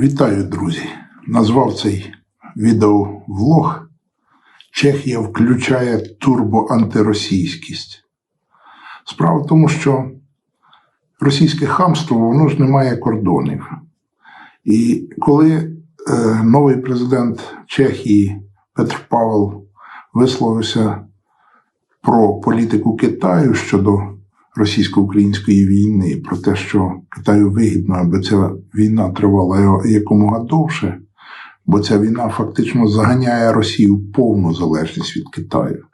Вітаю, друзі! Назвав цей відеовлог Чехія включає турбоантиросійськість. Справа в тому, що російське хамство воно ж не має кордонів. І коли е, новий президент Чехії Петр Павел висловився про політику Китаю щодо російсько-української війни, про те, що Китаю вигідно, аби ця війна тривала якомога довше, бо ця війна фактично заганяє Росію в повну залежність від Китаю.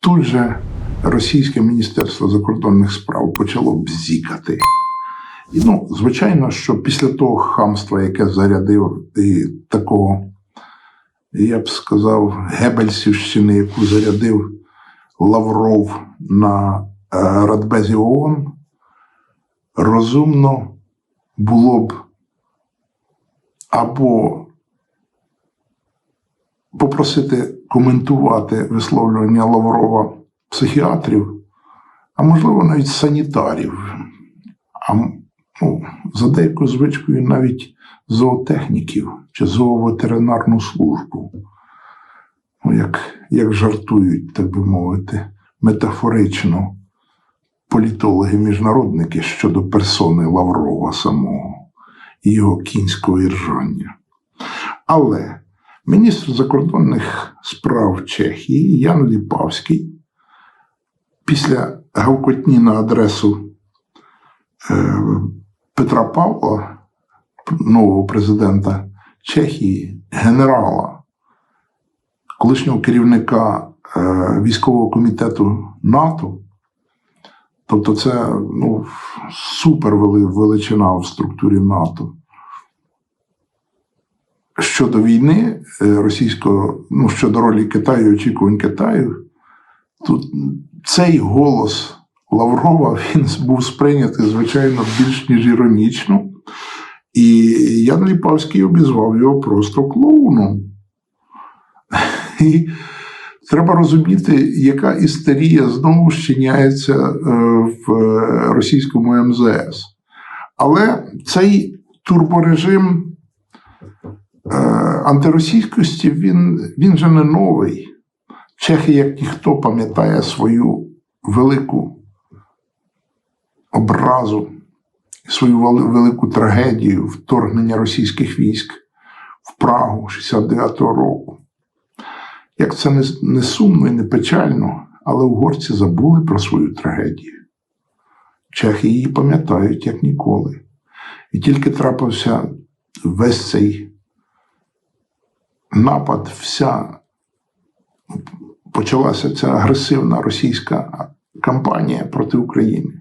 Тут же Російське Міністерство закордонних справ почало бзікати. І, ну, звичайно, що після того хамства, яке зарядив і такого, я б сказав, Гебельсівщини, яку зарядив Лавров на Радбезі ООН, розумно було б або попросити коментувати висловлювання Лаврова психіатрів, а можливо навіть санітарів, а ну, за деякою звичкою навіть зоотехніків чи зооветеринарну службу. Ну, як, як жартують, так би мовити, метафорично політологи-міжнародники щодо персони Лаврова самого і його кінського іржання. Але міністр закордонних справ Чехії Ян Ліпавський після гавкотні на адресу е, Петра Павла, нового президента Чехії, генерала, колишнього керівника е, військового комітету НАТО. Тобто, це ну, супер величина в структурі НАТО. Щодо війни е, російського, ну щодо ролі Китаю очікувань Китаю, тут цей голос Лаврова він був сприйнятий, звичайно, більш ніж іронічно. І Ян Ліпавський обізвав його просто клоуном. треба розуміти, яка істерія знову щиняється е, в російському МЗС. Але цей турборежим е, антиросійськості він, він же не новий. Чехи, як ніхто, пам'ятає свою велику образу, свою велику трагедію вторгнення російських військ в Прагу 69-го року. Як це не, не сумно і не печально, але угорці забули про свою трагедію. Чехи її пам'ятають як ніколи. І тільки трапився весь цей напад, вся почалася ця агресивна російська кампанія проти України.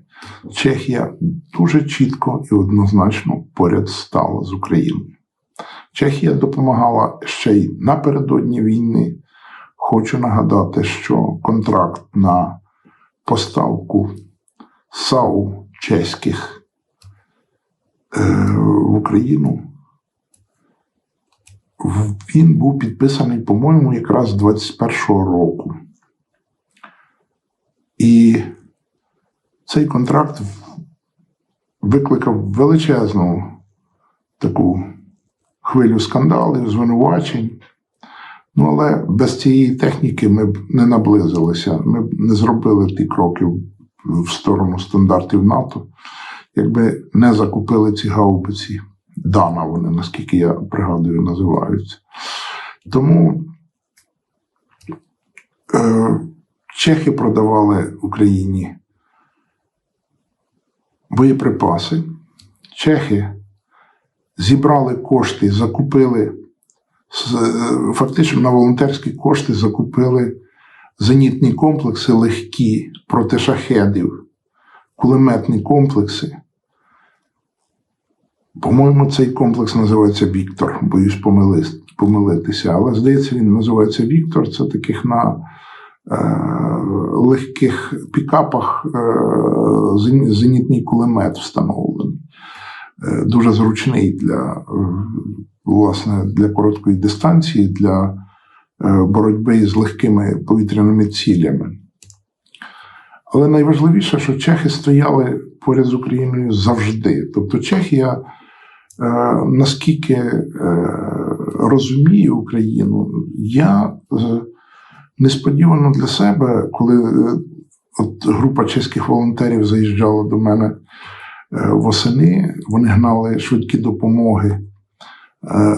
Чехія дуже чітко і однозначно поряд стала з Україною. Чехія допомагала ще й напередодні війни. Хочу нагадати, що контракт на поставку САУ чеських е, в Україну він був підписаний, по-моєму, якраз 21-го року. І цей контракт викликав величезну таку хвилю скандалів, звинувачень. Ну, але без цієї техніки ми б не наблизилися, ми б не зробили ті кроки в сторону стандартів НАТО, якби не закупили ці гаубиці. Дана вони, наскільки я пригадую, називаються. Тому е, чехи продавали Україні боєприпаси. Чехи зібрали кошти, закупили, фактично на волонтерські кошти закупили зенітні комплекси легкі проти шахедів, кулеметні комплекси. По-моєму, цей комплекс називається Віктор. Боюсь помилитися. Але здається, він називається Віктор. Це таких на е, легких пікапах е, зенітний кулемет встановлений. Е, дуже зручний для е, власне, для короткої дистанції, для е, боротьби з легкими повітряними цілями. Але найважливіше, що чехи стояли поряд з Україною завжди. Тобто Чехія наскільки е, розумію Україну, я е, несподівано для себе, коли е, от група чеських волонтерів заїжджала до мене е, восени, вони гнали швидкі допомоги е,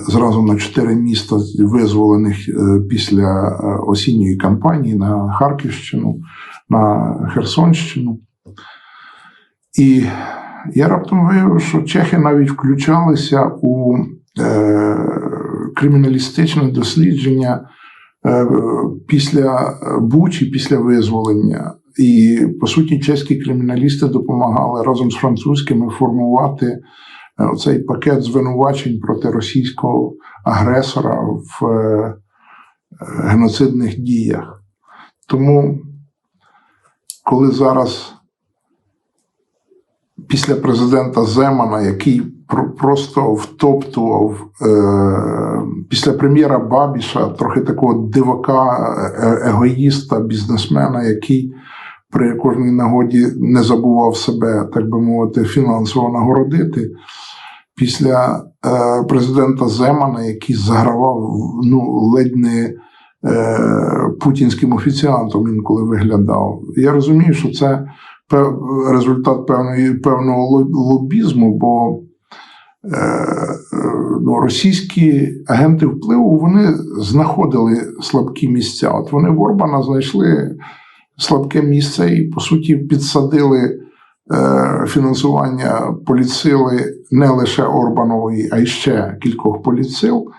зразу на чотири міста, визволених е, після е, осінньої кампанії на Харківщину, на Херсонщину. І я раптом виявив, що чехи навіть включалися у е, криміналістичне дослідження е, після Бучі, після визволення. І, по суті, чеські криміналісти допомагали разом з французькими формувати е, оцей пакет звинувачень проти російського агресора в е, геноцидних діях. Тому, коли зараз після президента Земана, який просто втоптував е, після прем'єра Бабіша, трохи такого дивака, е- егоїста, бізнесмена, який при кожній нагоді не забував себе, так би мовити, фінансово нагородити. Після е, президента Земана, який загравав ну, ледь не е, путінським офіціантом інколи виглядав. Я розумію, що це результат певної, певного лобізму, бо е, ну, російські агенти впливу вони знаходили слабкі місця. От вони в Орбана знайшли слабке місце і, по суті, підсадили фінансування політсили не лише Орбанової, а й ще кількох політсил.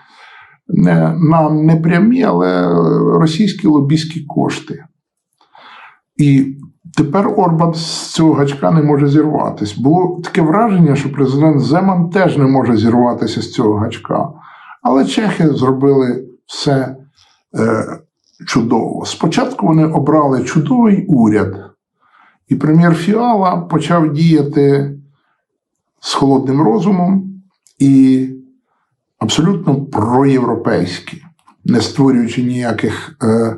Не, на непрямі, але російські лобійські кошти. І тепер Орбан з цього гачка не може зірватися. Було таке враження, що президент Земан теж не може зірватися з цього гачка. Але чехи зробили все е, чудово. Спочатку вони обрали чудовий уряд, і прем'єр Фіала почав діяти з холодним розумом і абсолютно проєвропейськи, не створюючи ніяких е,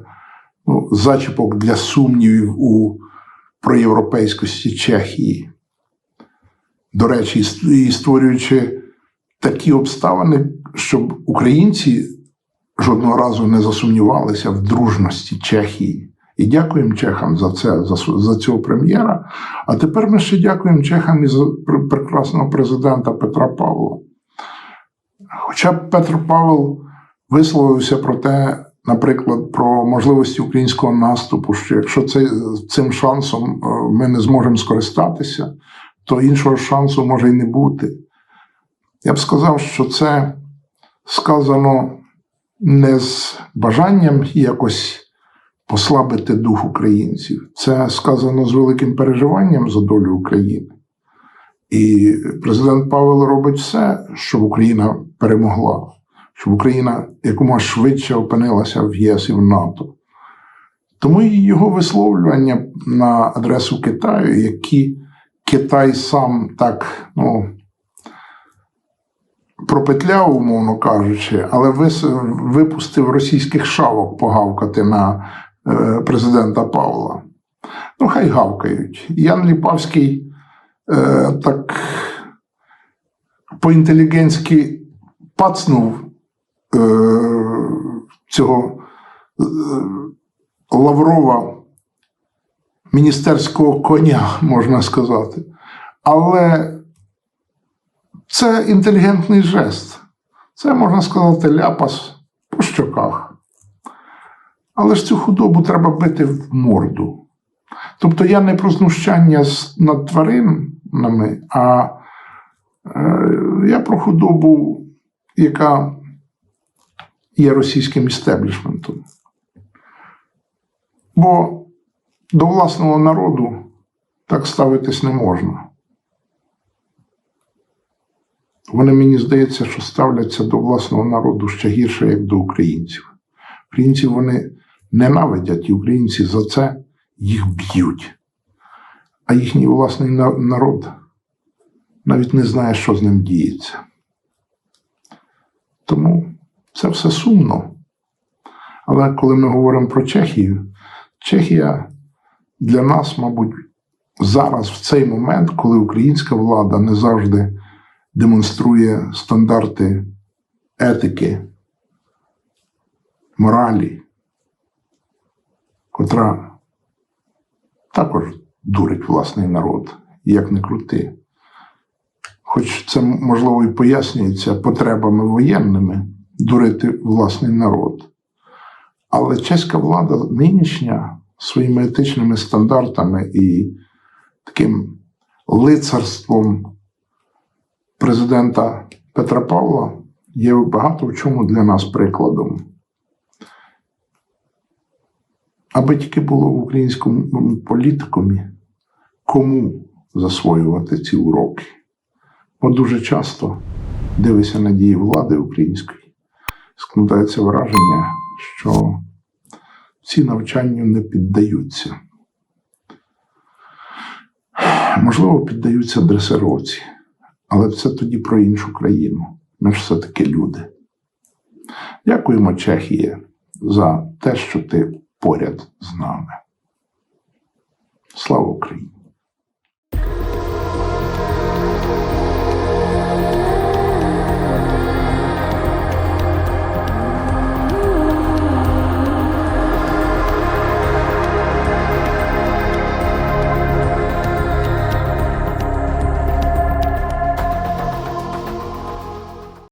ну, зачіпок для сумнівів у проєвропейськості Чехії. До речі, і створюючи такі обставини, щоб українці жодного разу не засумнівалися в дружності Чехії. І дякуємо чехам за це, за, за цього прем'єра. А тепер ми ще дякуємо чехам і за прекрасного президента Петра Павла. Хоча б Петр Павел висловився про те, наприклад, про можливості українського наступу, що якщо це, цим шансом е, ми не зможемо скористатися, то іншого шансу може й не бути. Я б сказав, що це сказано не з бажанням якось послабити дух українців. Це сказано з великим переживанням за долю України. І президент Павел робить все, щоб Україна перемогла, щоб Україна якомога швидше опинилася в ЄС і в НАТО. Тому і його висловлювання на адресу Китаю, які Китай сам так ну, пропетляв, умовно кажучи, але випустив російських шавок погавкати на президента Павла. Ну, хай гавкають. Ян Ліпавський е, так по-інтелігентськи пацнув е, цього е, Лаврова міністерського коня, можна сказати. Але це інтелігентний жест. Це, можна сказати, ляпас по щоках. Але ж цю худобу треба бити в морду. Тобто я не про знущання над тваринами, а е, я про худобу, яка є російським істеблішментом. Бо до власного народу так ставитись не можна. Вони, мені здається, що ставляться до власного народу ще гірше, як до українців. Українців вони ненавидять, і українці за це їх б'ють. А їхній власний народ навіть не знає, що з ним діється. Тому це все сумно. Але коли ми говоримо про Чехію, Чехія для нас, мабуть, зараз, в цей момент, коли українська влада не завжди демонструє стандарти етики, моралі, котра також дурить власний народ, як не крути. Хоч це, можливо, і пояснюється потребами воєнними дурити власний народ. Але чеська влада нинішня своїми етичними стандартами і таким лицарством президента Петра Павла є багато в чому для нас прикладом. Аби тільки було в українському політикумі кому засвоювати ці уроки. Бо дуже часто дивишся на дії влади української, складається враження, що ці навчанню не піддаються. Можливо, піддаються дресировці, але це тоді про іншу країну. Ми ж все-таки люди. Дякуємо, Чехія, за те, що ти поряд з нами. Слава Україні!